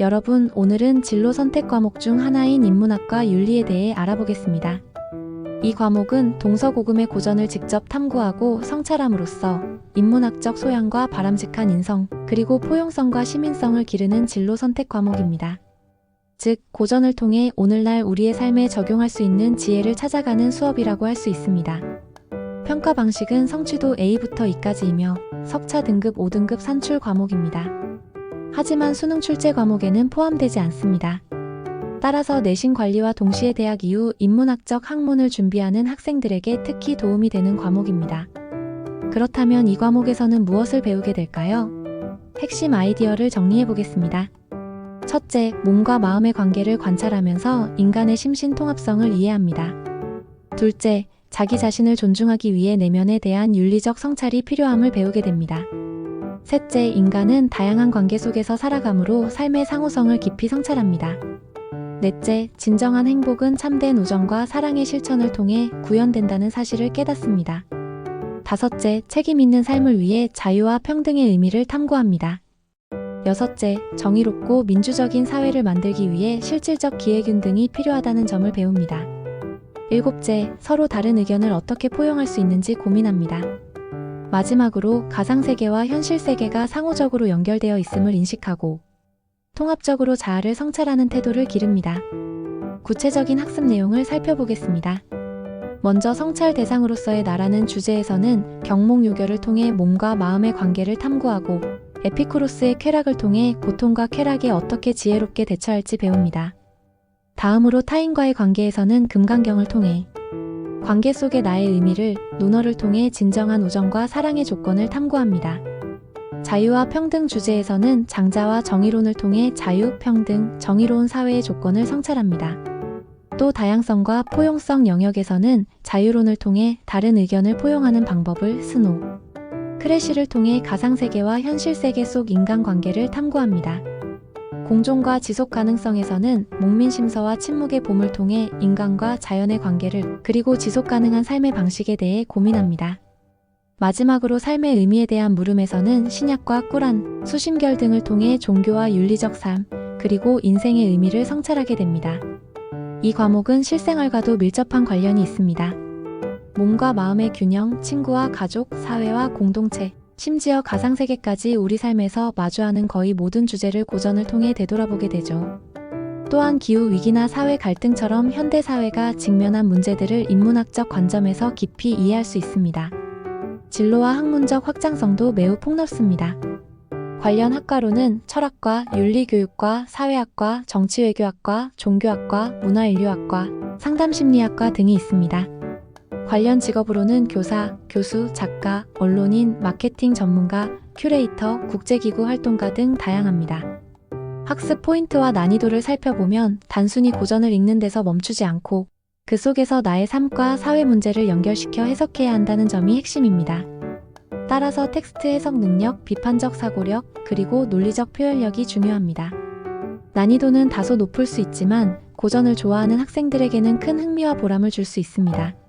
여러분, 오늘은 진로 선택 과목 중 하나인 인문학과 윤리에 대해 알아보겠습니다. 이 과목은 동서고금의 고전을 직접 탐구하고 성찰함으로써 인문학적 소양과 바람직한 인성, 그리고 포용성과 시민성을 기르는 진로 선택 과목입니다. 즉, 고전을 통해 오늘날 우리의 삶에 적용할 수 있는 지혜를 찾아가는 수업이라고 할 수 있습니다. 평가 방식은 성취도 A부터 E까지이며 석차 등급 5등급 산출 과목입니다. 하지만 수능 출제 과목에는 포함되지 않습니다. 따라서 내신 관리와 동시에 대학 이후 인문학적 학문을 준비하는 학생들에게 특히 도움이 되는 과목입니다. 그렇다면 이 과목에서는 무엇을 배우게 될까요? 핵심 아이디어를 정리해 보겠습니다. 첫째, 몸과 마음의 관계를 관찰하면서 인간의 심신 통합성을 이해합니다. 둘째, 자기 자신을 존중하기 위해 내면에 대한 윤리적 성찰이 필요함을 배우게 됩니다. 셋째, 인간은 다양한 관계 속에서 살아가므로 삶의 상호성을 깊이 성찰합니다. 넷째, 진정한 행복은 참된 우정과 사랑의 실천을 통해 구현된다는 사실을 깨닫습니다. 다섯째, 책임 있는 삶을 위해 자유와 평등의 의미를 탐구합니다. 여섯째, 정의롭고 민주적인 사회를 만들기 위해 실질적 기획균 등이 필요하다는 점을 배웁니다. 일곱째, 서로 다른 의견을 어떻게 포용할 수 있는지 고민합니다. 마지막으로 가상세계와 현실세계가 상호적으로 연결되어 있음을 인식하고 통합적으로 자아를 성찰하는 태도를 기릅니다. 구체적인 학습 내용을 살펴보겠습니다. 먼저 성찰 대상으로서의 나라는 주제에서는 경목 요결을 통해 몸과 마음의 관계를 탐구하고 에피쿠로스의 쾌락을 통해 고통과 쾌락에 어떻게 지혜롭게 대처할지 배웁니다. 다음으로 타인과의 관계에서는 금강경을 통해 관계 속의 나의 의미를 논어를 통해 진정한 우정과 사랑의 조건을 탐구합니다. 자유와 평등 주제에서는 장자와 정의론을 통해 자유, 평등, 정의로운 사회의 조건을 성찰합니다. 또 다양성과 포용성 영역에서는 자유론을 통해 다른 의견을 포용하는 방법을 스노, 크래쉬를 통해 가상세계와 현실세계 속 인간관계를 탐구합니다. 공존과 지속 가능성에서는 목민심서와 침묵의 봄을 통해 인간과 자연의 관계를 그리고 지속 가능한 삶의 방식에 대해 고민합니다. 마지막으로 삶의 의미에 대한 물음에서는 신약과 꾸란, 수심결 등을 통해 종교와 윤리적 삶, 그리고 인생의 의미를 성찰하게 됩니다. 이 과목은 실생활과도 밀접한 관련이 있습니다. 몸과 마음의 균형, 친구와 가족, 사회와 공동체, 심지어 가상세계까지 우리 삶에서 마주하는 거의 모든 주제를 고전을 통해 되돌아보게 되죠. 또한 기후 위기나 사회 갈등처럼 현대 사회가 직면한 문제들을 인문학적 관점에서 깊이 이해할 수 있습니다. 진로와 학문적 확장성도 매우 폭넓습니다. 관련 학과로는 철학과, 윤리교육과, 사회학과, 정치외교학과, 종교학과, 문화인류학과, 상담심리학과 등이 있습니다. 관련 직업으로는 교사, 교수, 작가, 언론인, 마케팅 전문가, 큐레이터, 국제기구 활동가 등 다양합니다. 학습 포인트와 난이도를 살펴보면 단순히 고전을 읽는 데서 멈추지 않고 그 속에서 나의 삶과 사회 문제를 연결시켜 해석해야 한다는 점이 핵심입니다. 따라서 텍스트 해석 능력, 비판적 사고력, 그리고 논리적 표현력이 중요합니다. 난이도는 다소 높을 수 있지만 고전을 좋아하는 학생들에게는 큰 흥미와 보람을 줄 수 있습니다.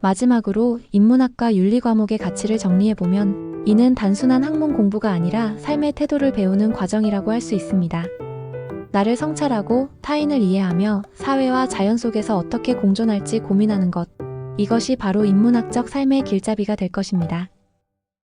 마지막으로 인문학과 윤리 과목의 가치를 정리해보면 이는 단순한 학문 공부가 아니라 삶의 태도를 배우는 과정이라고 할 수 있습니다. 나를 성찰하고 타인을 이해하며 사회와 자연 속에서 어떻게 공존할지 고민하는 것. 이것이 바로 인문학적 삶의 길잡이가 될 것입니다.